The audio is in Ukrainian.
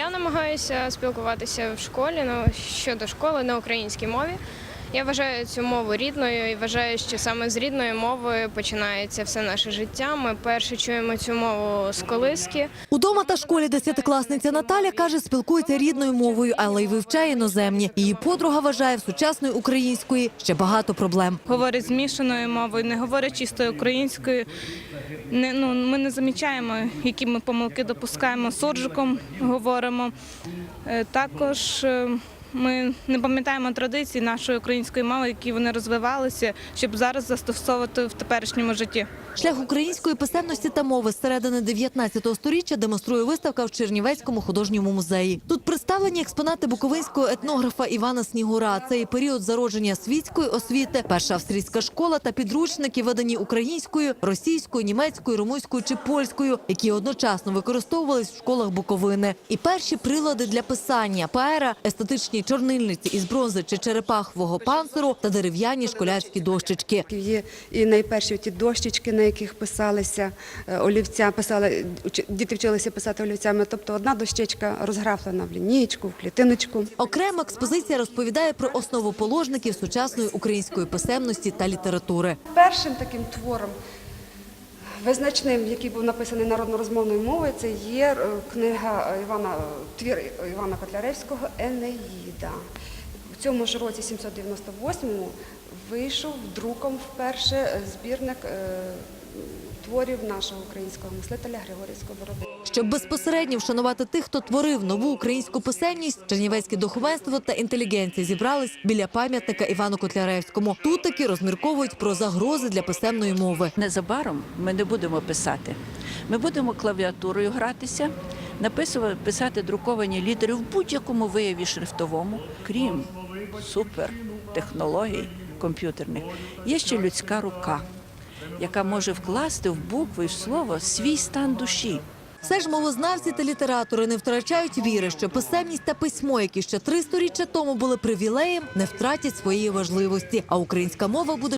Я намагаюся спілкуватися в школі ну, щодо школи на українській мові. Я вважаю цю мову рідною і вважаю, що саме з рідної мови починається все наше життя. Ми перше чуємо цю мову з колиски. Удома та школі десятикласниця Наталя каже, спілкується рідною мовою, але й вивчає іноземні. Її подруга вважає в сучасної української ще багато проблем. говорить змішаною мовою, не говорить чистою українською. Не, ну, ми не замічаємо, які ми помилки допускаємо, суржиком говоримо. Е, Також е, ми не пам'ятаємо традиції нашої української мови, які вони розвивалися, щоб зараз застосовувати в теперішньому житті. Шлях української писемності та мови з середини 19 століття демонструє виставка в Чернівецькому художньому музеї. Тут представлені експонати буковинського етнографа Івана Снігура. Це і період зародження світської освіти, перша австрійська школа та підручники, видані українською, російською, німецькою, румунською чи польською, які одночасно використовувались в школах Буковини. І перші прилади для писання, паера, естетичні чорнильниці із бронзи чи черепахового панциру та дерев'яні школярські дощечки. Є і найперші ті дощечки, на яких писалися е, олівця, писали діти вчилися писати олівцями. Тобто одна дощечка розграфлена в лінійку, в клітиночку. Окрема експозиція розповідає про основоположників сучасної української писемності та літератури. Першим таким твором визначним, який був написаний народнорозмовною мовою, це є е, книга Івана твір Івана Котляревського Енеїда. В цьому ж році, 798-му, вийшов друком вперше збірник е, творів нашого українського мислителя Григорія Сковороди. Щоб безпосередньо вшанувати тих, хто творив нову українську писемність, чернівецьке духовенство та інтелігенція зібрались біля пам'ятника Івану Котляревському. Тут таки розмірковують про загрози для писемної мови. Незабаром ми не будемо писати. Ми будемо клавіатурою гратися, написувати, писати друковані літери в будь-якому вияві шрифтовому, крім супертехнологій комп'ютерних. Є ще людська рука, яка може вкласти в букви в слово свій стан душі. Все ж мовознавці та літератори не втрачають віри, що писемність та письмо, які ще три сторіччя тому були привілеєм, не втратять своєї важливості, а українська мова буде